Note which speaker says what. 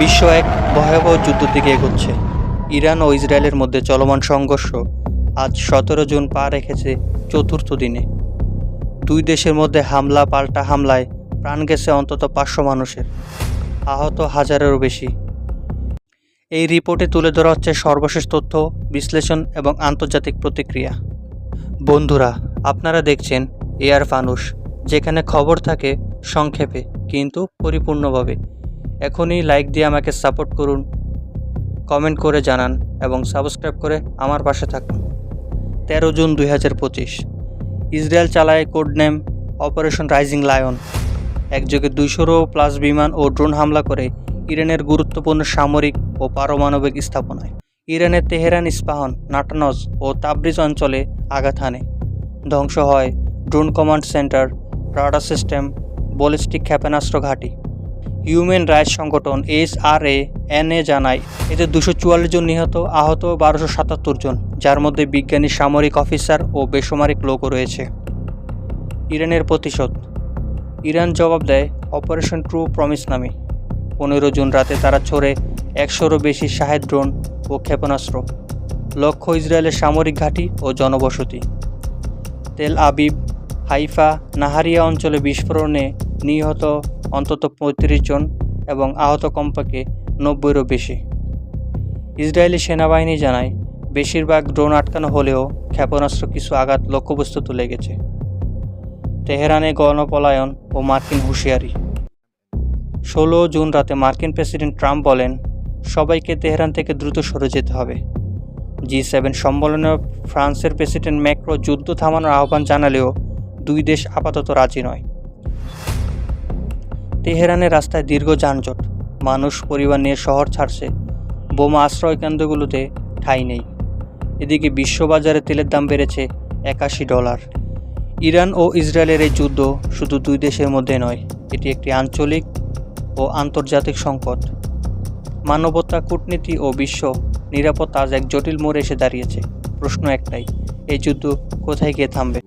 Speaker 1: বিশ্ব এক ভয়াবহ যুদ্ধের দিকে এগোচ্ছে। ইরান ও ইসরায়েলের মধ্যে চলমান সংঘর্ষ আজ সতেরো জুন পা রেখেছে চতুর্থ দিনে। দুই দেশের মধ্যে হামলা, পাল্টা হামলায় প্রাণ গেছে অন্তত পাঁচশো মানুষের, আহত হাজারেরও বেশি। এই রিপোর্টে তুলে ধরা হচ্ছে সর্বশেষ তথ্য, বিশ্লেষণ এবং আন্তর্জাতিক প্রতিক্রিয়া। বন্ধুরা, আপনারা দেখছেন এয়ার ফানুস যেখানে খবর থাকে সংক্ষেপে কিন্তু পরিপূর্ণভাবে। এখনই লাইক দিয়ে আমাকে সাপোর্ট করুন কমেন্ট করে জানান এবং সাবস্ক্রাইব করে আমার পাশে থাকুন। তেরো জুন দুই হাজার পঁচিশ, ইসরায়েল চালায় code name operation rising lion একযোগে দুইশোরও প্লাস বিমান ও ড্রোন হামলা করে ইরানের গুরুত্বপূর্ণ সামরিক ও পারমাণবিক স্থাপনায়। ইরানের তেহরান ইস্পাহান, নাটানজ ও তাবরিজ অঞ্চলে আঘাত হানে। ধ্বংস হয় drone command centre radar system ballistic ক্ষেপণাস্ত্র ঘাঁটি। হিউম্যান রাইটস সংগঠন S R A N A জানায়, এতে দুশো চুয়াল্লিশ জন নিহত, আহত বারোশো সাতাত্তর জন, যার মধ্যে বিজ্ঞানী, সামরিক অফিসার ও বেসামরিক লোকও রয়েছে। ইরানের প্রতিশোধ, ইরান জবাব দেয়, অপারেশন ট্রু প্রমিস নামে। পনেরো জুন রাতে তারা ছড়ে একশোরও বেশি শাহেদ ড্রোন ও ক্ষেপণাস্ত্র লক্ষ্য ইসরায়েলের সামরিক ঘাঁটি ও জনবসতি। তেল আবিব, হাইফা, নাহারিয়া অঞ্চলে বিস্ফোরণে নিহত অন্তত পঁয়ত্রিশ জন এবং আহত কমপক্ষে নব্বইরও বেশি। ইসরায়েলি সেনাবাহিনী জানায়, বেশিরভাগ ড্রোন আটকানো হলেও ক্ষেপণাস্ত্র কিছু আঘাত লক্ষ্যবস্তুতে লেগেছে তেহরানে গণপলায়ন ও মার্কিন হুঁশিয়ারি। ষোলো জুন রাতে মার্কিন প্রেসিডেন্ট ট্রাম্প বলেন, সবাইকে তেহরান থেকে দ্রুত সরে যেতে হবে। জি সেভেন সম্মেলনে ফ্রান্সের প্রেসিডেন্ট ম্যাক্রো যুদ্ধ থামানোর আহ্বান জানালেও দুই দেশ আপাতত রাজি নয়। তেহরানের রাস্তায় দীর্ঘ যানজট। মানুষ পরিবার নিয়ে শহর ছাড়ছে। বোমা আশ্রয় কেন্দ্রগুলোতে ঠাঁই নেই। এদিকে বিশ্ববাজারে তেলের দাম বেড়েছে একাশি ডলার। ইরান ও ইসরায়েলের এই যুদ্ধ শুধু দুই দেশের মধ্যে নয়, এটি একটি আঞ্চলিক ও আন্তর্জাতিক সংকট। মানবতা, কূটনীতি ও বিশ্ব নিরাপত্তা আজ এক জটিল মোড়ে এসে দাঁড়িয়েছে। প্রশ্ন একটাই, এই যুদ্ধ কোথায় গিয়ে থামবে?